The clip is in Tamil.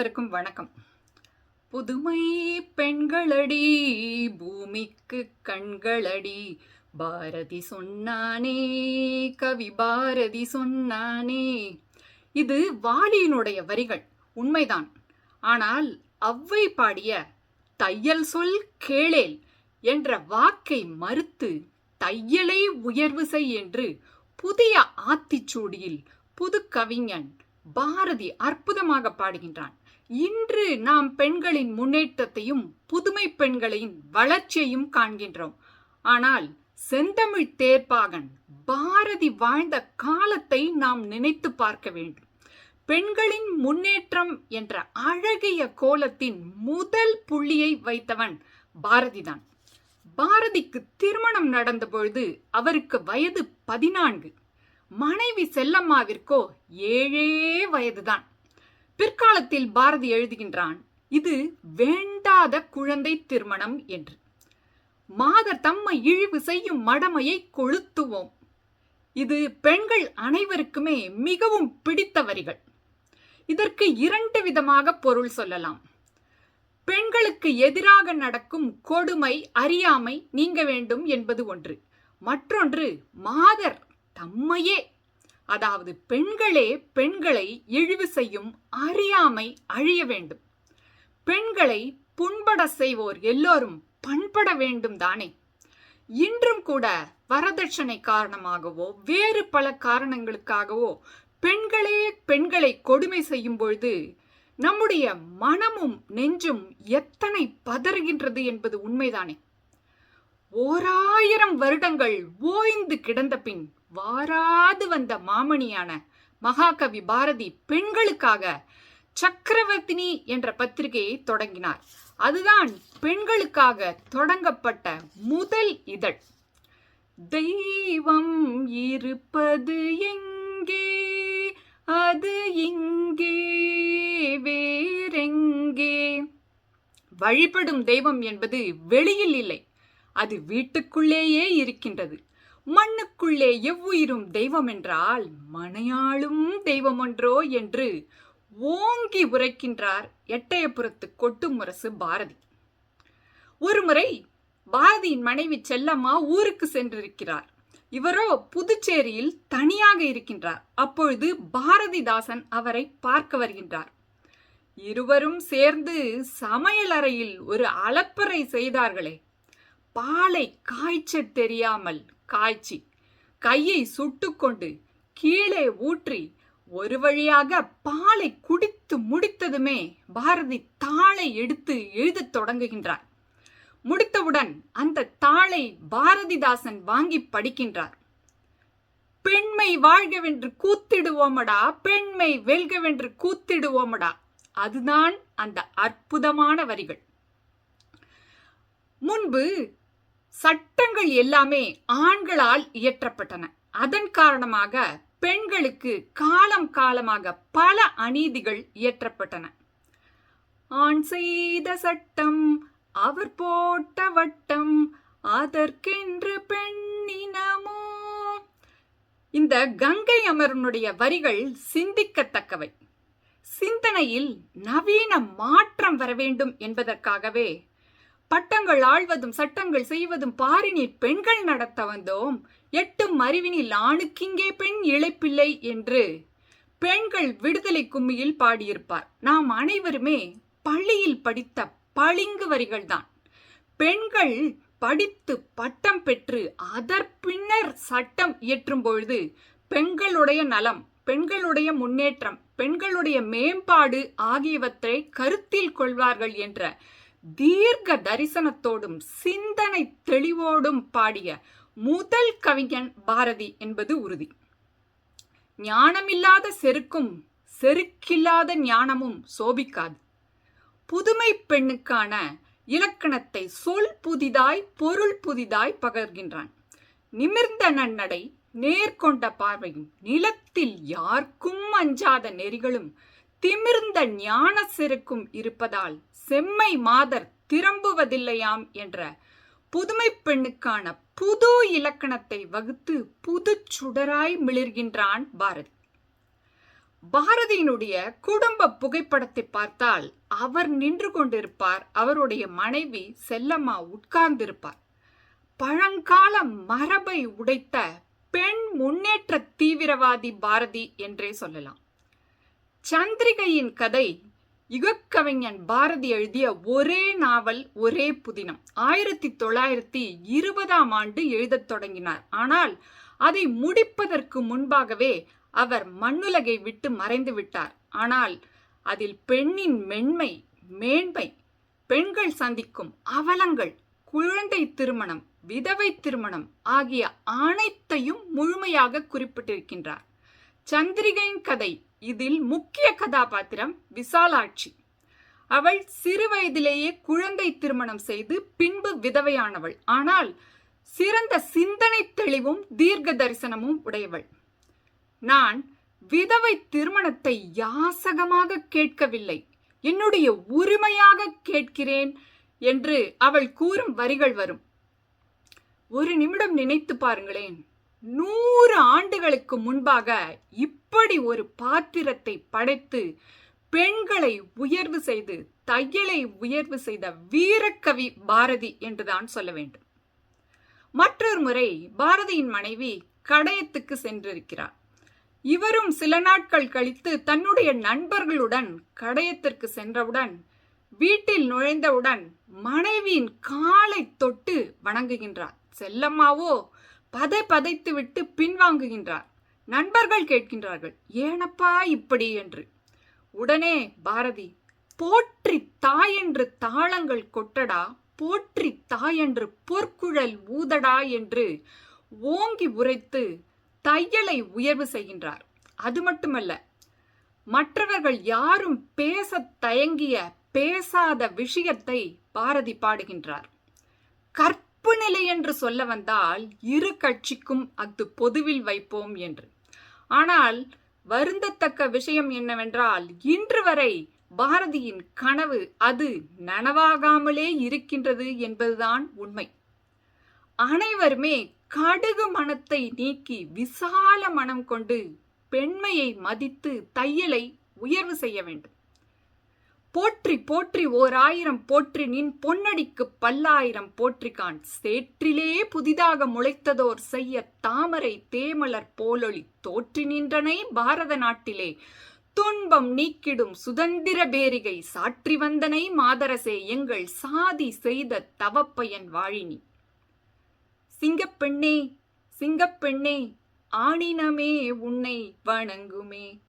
அனைவருக்கும் வணக்கம். புதுமை பெண்களடி பூமிக்கு கண்களடி பாரதி சொன்னானே கவி பாரதி சொன்னானே. இது வாலியினுடைய வரிகள் உண்மைதான். ஆனால் அவ்வை பாடிய தையல் சொல் கேளேல் என்ற வாக்கை மறுத்து தையலை உயர்வு செய் என்று புதிய ஆத்திச்சூடியில் புது கவிஞன் பாரதி அற்புதமாக பாடுகின்றான். இன்று நாம் பெண்களின் முன்னேற்றத்தையும் புதுமை பெண்களின் வளர்ச்சியையும் காண்கின்றோம். ஆனால் செந்தமிழ் தேர்ப்பாகன் பாரதி வாழ்ந்த காலத்தை நாம் நினைத்து பார்க்க வேண்டும். பெண்களின் முன்னேற்றம் என்ற அழகிய கோலத்தின் முதல் புள்ளியை வைத்தவன் பாரதிதான். பாரதிக்கு திருமணம் நடந்த பொழுது அவருக்கு வயது பதினான்கு. மனைவி செல்லம்மாவிற்கோ ஏழே வயதுதான். பிற்காலத்தில் பாரதி எழுதுகின்றான் இது வேண்டாத குழந்தை திருமணம் என்று. மாதர் தம்மை இழிவு செய்யும் மடமையை கொளுத்துவோம். இது பெண்கள் அனைவருக்குமே மிகவும் பிடித்த வரிகள் இதற்கு இரண்டு விதமாக பொருள் சொல்லலாம். பெண்களுக்கு எதிராக நடக்கும் கொடுமை அறியாமை நீங்க வேண்டும் என்பது ஒன்று. மற்றொன்று மாதர் தம்மையே. அதாவது பெண்களே பெண்களை இழிவு செய்யும் அறியாமை அழிய வேண்டும். பெண்களை புண்பட செய்வோர் எல்லோரும் பண்பட வேண்டும் தானே. இன்றும் கூட வரதட்சணை காரணமாகவோ வேறு பல காரணங்களுக்காகவோ பெண்களே பெண்களை கொடுமை செய்யும் பொழுது நம்முடைய மனமும் நெஞ்சும் எத்தனை பதறுகின்றது என்பது உண்மைதானே. ஓராயிரம் வருடங்கள் ஓய்ந்து கிடந்த பின் வாராது வந்த மாமணியான மகாகவி பாரதி பெண்களுக்காக சக்கரவர்த்தினி என்ற பத்திரிகையை தொடங்கினார். அதுதான் பெண்களுக்காக தொடங்கப்பட்ட முதல் இதழ். தெய்வம் இருப்பது எங்கே? அது இங்கே. வேறெங்கே? வழிபடும் தெய்வம் என்பது வெளியில் இல்லை. அது வீட்டுக்குள்ளேயே இருக்கின்றது. மண்ணுக்குள்ளே எவ்வுயிரும் தெய்வம் என்றால் மனையாளும் தெய்வம் ஒன்றோ என்று ஓங்கி உரைக்கின்றார் எட்டயபுரத்து கொட்டுமுரசு பாரதி. ஒருமுறை பாரதியின் மனைவி செல்லம்மா ஊருக்கு சென்றிருக்கிறார். இவரோ புதுச்சேரியில் தனியாக இருக்கின்றார். அப்பொழுது பாரதிதாசன் அவரை பார்க்க வருகின்றார். இருவரும் சேர்ந்து சமையல் அறையில் ஒரு அலப்பறை செய்தார்களே. பாலை காய்ச்ச தெரியாமல் காய்ச்சி கையை சுட்டுக்கொண்டு கீழே ஊற்றி ஒரு வழியாக பாலை குடித்து முடித்ததுமே பாரதி தாளை எடுத்து எழுதத் தொடங்குகின்றார். முடித்தவுடன் அந்த தாளை பாரதிதாசன் வாங்கி படிக்கின்றார். பெண்மை வாழ்கவென்று கூத்திடுவோமடா பெண்மை வெல்கவென்று கூத்திடுவோமடா அதுதான் அந்த அற்புதமான வரிகள். முன்பு சட்டங்கள் எல்லாமே ஆண்களால் இயற்றப்பட்டன. அதன் காரணமாக பெண்களுக்கு காலம் காலமாக பல அநீதிகள் இயற்றப்பட்டன. ஆண் செய்த சட்டம் அவர் போட்ட வட்டம் அதற்கென்று பெண்ணினமோ இந்த கங்கை அமரனுடைய வரிகள் சிந்திக்கத்தக்கவை. சிந்தனையில் நவீன மாற்றம் வர வேண்டும் என்பதற்காகவே பட்டங்கள் ஆழ்வதும் சட்டங்கள் செய்வதும் பாரினில் பெண்கள் நடத்த வந்தோம். எட்டும் அறிவினில் ஆணுக்கிங்கே பெண் இழைப்பில்லை என்று. பெண்கள் விடுதலை கும்மியில் பாடியிருப்பார். நாம் அனைவருமே பள்ளியில் படித்த பளிங்கு வரிகள்தான். பெண்கள் படித்து பட்டம் பெற்று அதற்பின்னர் சட்டம் இயற்றும் பொழுது பெண்களுடைய நலம் பெண்களுடைய முன்னேற்றம் பெண்களுடைய மேம்பாடு ஆகியவற்றை கருத்தில் கொள்வார்கள் என்ற தீர்க்க தரிசனத்தோடும் சிந்தனை தெளிவோடும் பாடிய முதல் கவிஞன் பாரதி என்பது உறுதி. ஞானமில்லாத செருக்கும் செருக்கில்லாத ஞானமும் சோபிக்காது. புதுமை பெண்ணுக்கான இலக்கணத்தை சொல் புதிதாய் பொருள் புதிதாய் பகர்கின்றான். நிமிர்ந்த நன்னடை நேர்கொண்ட பார்வையும் நிலத்தில் யாருக்கும் அஞ்சாத நெறிகளும் திமிர்ந்த ஞான செருக்கும் இருப்பதால் செம்மை மாதர் திரும்புவதில்லையாம் என்ற புதுமை பெண்ணுக்கான புது இலக்கணத்தை வகுத்து புது சுடராய் மிளிர்கின்றான் பாரதி. பாரதியினுடைய குடும்ப புகைப்படத்தை பார்த்தால் அவர் நின்று கொண்டிருப்பார். அவருடைய மனைவி செல்லம்மா உட்கார்ந்திருப்பார். பழங்கால மரபை உடைத்த பெண் முன்னேற்ற தீவிரவாதி பாரதி என்றே சொல்லலாம். சந்திரிகையின் கதை யுகக்கவிஞன் பாரதி எழுதிய ஒரே நாவல் ஒரே புதினம். ஆயிரத்தி தொள்ளாயிரத்தி இருபதாம் ஆண்டு எழுதத் தொடங்கினார். ஆனால் அதை முடிப்பதற்கு முன்பாகவே அவர் மண்ணுலகை விட்டு மறைந்து விட்டார். ஆனால் அதில் பெண்ணின் மென்மை மேன்மை பெண்கள் சந்திக்கும் அவலங்கள் குழந்தை திருமணம் விதவை திருமணம் ஆகிய அனைத்தையும் முழுமையாக குறிப்பிட்டிருக்கின்றார். சந்திரிகையின் கதை. இதில் முக்கிய கதாபாத்திரம் விசாலாட்சி. அவள் சிறு வயதிலேயே குழந்தை திருமணம் செய்து பின்பு விதவையானவள். ஆனால் சிறந்த சிந்தனை தெளிவும் தீர்க்க தரிசனமும் உடையவள். நான் விதவை திருமணத்தை யாசகமாக கேட்கவில்லை. என்னுடைய உரிமையாக கேட்கிறேன் என்று அவள் கூறும் வரிகள் வரும். ஒரு நிமிடம் நினைத்து பாருங்களேன். நூறு ஆண்டுகளுக்கு முன்பாக இப்படி ஒரு பாத்திரத்தை படைத்து பெண்களை உயர்வு செய்து தையலை உயர்வு செய்த வீரக்கவி பாரதி என்றுதான் சொல்ல வேண்டும். மற்றொரு முறை பாரதியின் மனைவி கடையத்துக்கு சென்றிருக்கிறார். இவரும் சில நாட்கள் கழித்து தன்னுடைய நண்பர்களுடன் கடையத்திற்கு சென்றவுடன் வீட்டில் நுழைந்தவுடன் மனைவியின் காலை தொட்டு வணங்குகின்றார். செல்லம்மாவோ பதை பதைத்து விட்டு பின்வாங்குகின்றார். நண்பர்கள் கேட்கின்றார்கள் ஏனப்பா இப்படி? என்று. உடனே பாரதி போற்றி தாயென்று தாளங்கள் கொட்டடா போற்றி தாயென்று பொற்குழல் ஊதடா என்று ஓங்கி உரைத்து தையலை உயர்வு செய்கின்றார். அது மட்டுமல்ல மற்றவர்கள் யாரும் பேச தயங்கிய பேசாத விஷயத்தை பாரதி பாடுகின்றார். கற்பு நிலை என்று சொல்ல வந்தால் இரு கட்சிக்கும் அது பொதுவில் வைப்போம் என்று. ஆனால் வருந்தத்தக்க விஷயம் என்னவென்றால் இன்று வரை பாரதியின் கனவு அது நனவாகாமலே இருக்கின்றது என்பதுதான் உண்மை. அனைவருமே கடுகு மனத்தை நீக்கி விசால மனம் கொண்டு பெண்மையை மதித்து தையலை உயர்வு செய்ய வேண்டும். போற்றி போற்றி ஓர் ஆயிரம் போற்றி நின் பொன்னடிக்கு பல்லாயிரம் போற்றிக்கான் சேற்றிலே புதிதாக முளைத்ததோர் செய்ய தாமரை தேமலர் போலொளி தோற்றி நின்றனை பாரத நாட்டிலே. துன்பம் நீக்கிடும் சுதந்திர பேரிகை சாற்றி வந்தனை மாதரசே எங்கள் சாதி செய்த தவப்பயன் வாழினி. சிங்கப்பெண்ணே சிங்கப்பெண்ணே ஆணினமே உன்னை வணங்குமே.